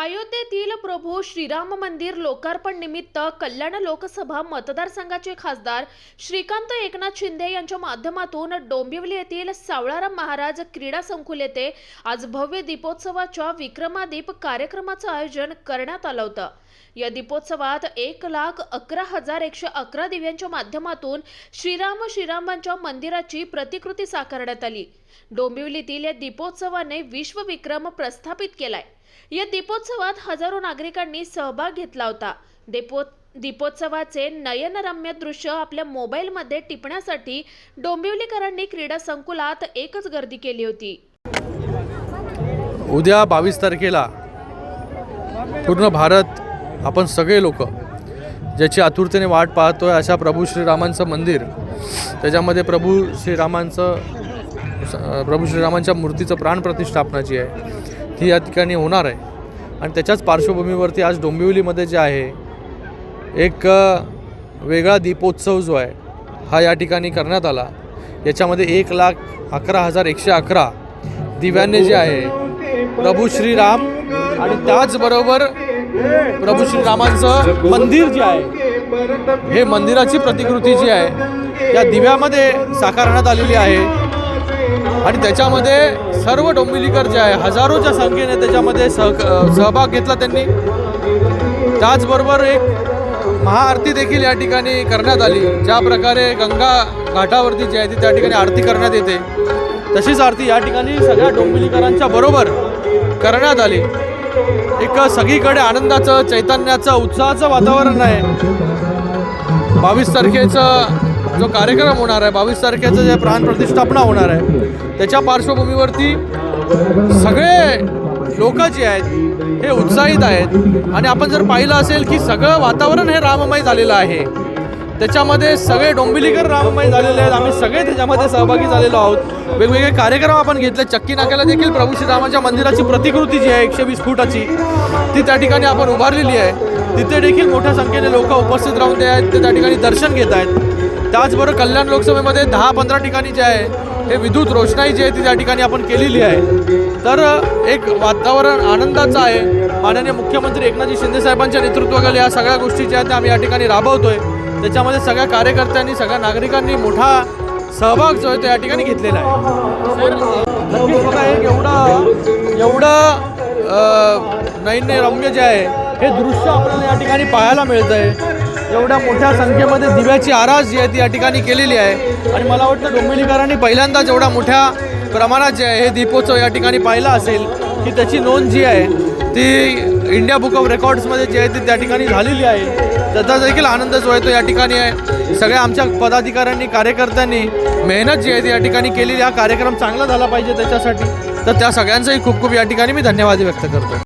अयोध्येतील प्रभू श्रीराम मंदिर लोकार्पण निमित्त कल्याण लोकसभा मतदारसंघाचे खासदार श्रीकांत एकनाथ शिंदे यांच्या माध्यमातून डोंबिवली येथील सावळाराम महाराज क्रीडा संकुल येथे आज भव्य दीपोत्सवाच्या विक्रमादीप कार्यक्रमाचं आयोजन करण्यात आलं होतं. या दीपोत्सवात एक लाख अकरा हजार एकशे अकरा दिव्यांच्या माध्यमातून श्रीराम श्रीरामांच्या मंदिराची प्रतिकृती साकारण्यात आली. डोंबिवलीतील या दीपोत्सवाने विश्वविक्रम प्रस्थापित केलाय. या दीपोत्सवात हजारो नागरिकांनी सहभाग घेतला होता. दीपो दीपोत्सवाचे नयनरम्य दृश्य आपल्या मोबाईलमध्ये टिपण्यासाठी डोंबिवलीकरांनी क्रीडा संकुलात एकच गर्दी केली होती. उद्या बावीस तारखेला पूर्ण भारत आपण सगळे लोक ज्याची आतुरतेने वाट पाहतोय अशा प्रभू श्रीरामांचं मंदिर. त्याच्यामध्ये प्रभू श्रीरामांचं प्रभू श्रीरामांच्या मूर्तीचं प्राण प्रतिष्ठापनाची आहे. ही या ठिकाणी होणार आहे. आणि त्याच्याच पार्श्वभूमीवरती आज डोंबिवलीमध्ये जे आहे एक वेगळा दीपोत्सव जो आहे हा या ठिकाणी करण्यात आला. याच्यामध्ये एक लाख अकरा हजार एकशे अकरा दिव्याने जे आहे प्रभू श्रीराम आणि त्याचबरोबर प्रभू श्रीरामांचं मंदिर जे आहे हे मंदिराची प्रतिकृती जी आहे या दिव्यामध्ये साकारण्यात आलेली आहे. आणि त्याच्यामध्ये सर्व डोंबिवलीकर जे आहे हजारोच्या संख्येने त्याच्यामध्ये सह सहभाग घेतला त्यांनी. त्याचबरोबर एक महाआरती देखील या ठिकाणी करण्यात आली. ज्या प्रकारे गंगा घाटावरती जी आहे ती त्या ठिकाणी आरती करण्यात येते. तशीच आरती या ठिकाणी सगळ्या डोंबिवलीकरांच्या बरोबर करण्यात आली. एक सगळीकडे आनंदाचं चैतन्याचं उत्साहाचं वातावरण आहे. बावीस तारखेचं जो कार्यक्रम होणार आहे बावीस तारखेचं जे प्राणप्रतिष्ठापना होणार आहे त्याच्या पार्श्वभूमीवरती सगळे लोक जे आहेत हे उत्साहित आहेत. आणि आपण जर पाहिलं असेल की सगळं वातावरण हे राममय झालेलं आहे. त्याच्यामध्ये सगळे डोंबिलीकर राममय झालेले आहेत. आम्ही सगळे त्याच्यामध्ये सहभागी झालेलो आहोत. वेगवेगळे कार्यक्रम आपण घेतले. चक्की नाक्याला देखील प्रभू श्रीरामाच्या मंदिराची प्रतिकृती जी आहे एकशे वीस फुटाची ती त्या ठिकाणी आपण उभारलेली आहे. तिथे देखील मोठ्या संख्येने लोक उपस्थित राहून ते आहेत. ते त्या ठिकाणी दर्शन घेत आहेत. त्याचबरोबर कल्याण लोकसभेमध्ये दहा पंधरा ठिकाणी जे आहे हे विद्युत रोषणाई जी आहे ती त्या ठिकाणी आपण केलेली आहे. तर एक वातावरण आनंदाचं आहे. माननीय मुख्यमंत्री एकनाथजी शिंदे साहेबांच्या नेतृत्वाखाली या सगळ्या गोष्टी ज्या आहेत त्या आम्ही या ठिकाणी राबवतोय. त्याच्यामध्ये सगळ्या कार्यकर्त्यांनी सगळ्या नागरिकांनी मोठा सहभाग जो आहे तो या ठिकाणी घेतलेला आहे. एवढा एवढा नैन्य एवढं नैन्यरम्य जे आहे हे दृश्य आपल्याला या ठिकाणी पाहायला मिळतं आहे एवढ्या मोठ्या संख्येमध्ये दिव्याची आरास जी आहे ती या ठिकाणी केलेली आहे. आणि मला वाटतं डोंबिवलीकरांनी पहिल्यांदाच एवढ्या मोठ्या प्रमाणात जे आहे हे दीपोत्सव या ठिकाणी पाहिला असेल की त्याची नोंद जी आहे ती इंडिया बुक ऑफ रेकॉर्ड्समध्ये जी आहे ती त्या ठिकाणी झालेली आहे. त्याचा देखील आनंद जो आहे तो या ठिकाणी आहे. सगळ्या आमच्या पदाधिकाऱ्यांनी कार्यकर्त्यांनी मेहनत जी आहे ती या ठिकाणी केलेली हा कार्यक्रम चांगला झाला पाहिजे त्याच्यासाठी. तर त्या सगळ्यांचाही खूप खूप या ठिकाणी मी धन्यवाद व्यक्त करतो